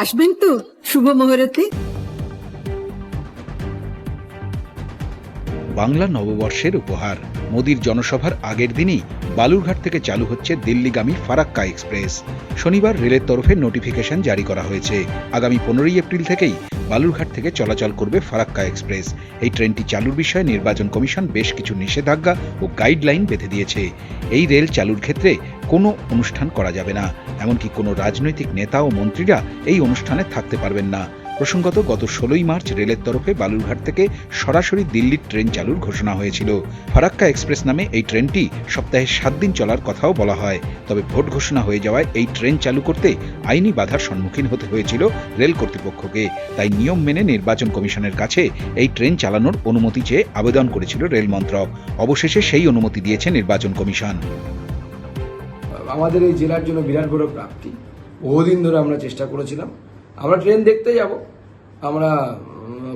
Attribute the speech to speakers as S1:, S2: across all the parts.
S1: আসবেন তো শুভ মুহূর্তে।
S2: বাংলা নববর্ষের উপহার। মোদির জনসভার আগের দিনই বালুরঘাট থেকে চালু হচ্ছে দিল্লিগামী ফারাক্কা এক্সপ্রেস। শনিবার রেলের তরফে নোটিফিকেশন জারি করা হয়েছে। আগামী পনেরোই এপ্রিল থেকেই বালুরঘাট থেকে চলাচল করবে ফারাক্কা এক্সপ্রেস। এই ট্রেনটি চালুর বিষয়ে নির্বাচন কমিশন বেশ কিছু নিষেধাজ্ঞা ও গাইডলাইন বেঁধে দিয়েছে। এই রেল চালুর ক্ষেত্রে কোনো অনুষ্ঠান করা যাবে না। এমনকি কোনো রাজনৈতিক নেতা ও মন্ত্রীরা এই অনুষ্ঠানে থাকতে পারবেন না। প্রসঙ্গত, গত ষোলোই মার্চ রেলের তরফে বালুরঘাট থেকে সরাসরি দিল্লির ট্রেন চালুর ঘোষণা হয়েছিল। ফারাক্কা এক্সপ্রেস নামে এই ট্রেনটি সপ্তাহে সাত দিন চলার কথাও বলা হয়। তবে ভোট ঘোষণা হয়ে যাওয়ায় এই ট্রেন চালু করতে আইনি বাধার সম্মুখীন হতে হয়েছিল রেল কর্তৃপক্ষকে। তাই নিয়ম মেনে নির্বাচন কমিশনের কাছে এই ট্রেন চালানোর অনুমতি চেয়ে আবেদন করেছিল রেল মন্ত্রক। অবশেষে সেই অনুমতি দিয়েছে নির্বাচন কমিশন।
S3: আমাদের এই জেলার জন্য বিরাট বড় প্রাপ্তি। বহুদিন ধরে আমরা চেষ্টা করেছিলাম। আমরা ট্রেন দেখতে যাব। আমরা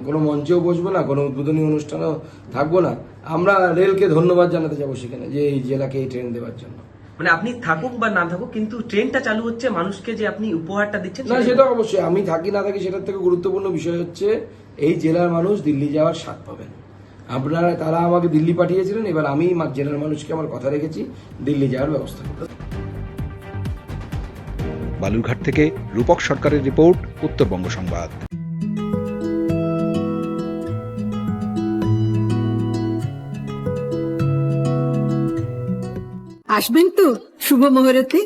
S3: কোনো মঞ্চেও বসবো না কোনো উদ্বোধনী অনুষ্ঠানেও থাকব না। আমরা রেলকে ধন্যবাদ জানাতে যাব সেখানে যে এই জেলাকে এই ট্রেন দেওয়ার জন্য।
S4: মানে আপনি থাকুক বা না থাকুক কিন্তু ট্রেনটা চালু হচ্ছে মানুষকে যে আপনি উপহারটা দিচ্ছেন
S3: না সেটা অবশ্যই। আমি থাকি না থাকি সেটার থেকে গুরুত্বপূর্ণ বিষয় হচ্ছে এই জেলার মানুষ দিল্লি যাওয়ার স্বাদ পাবেন। আপনারা তারা আমাকে দিল্লি পাঠিয়েছিলেন এবার আমি মা- জেলার মানুষকে আমার কথা রেখেছি দিল্লি যাওয়ার ব্যবস্থা
S2: বালুরঘাট থেকে রূপক সরকারের রিপোর্ট উত্তরবঙ্গ সংবাদ।
S1: আসবেন তো শুভ মুহূর্তে।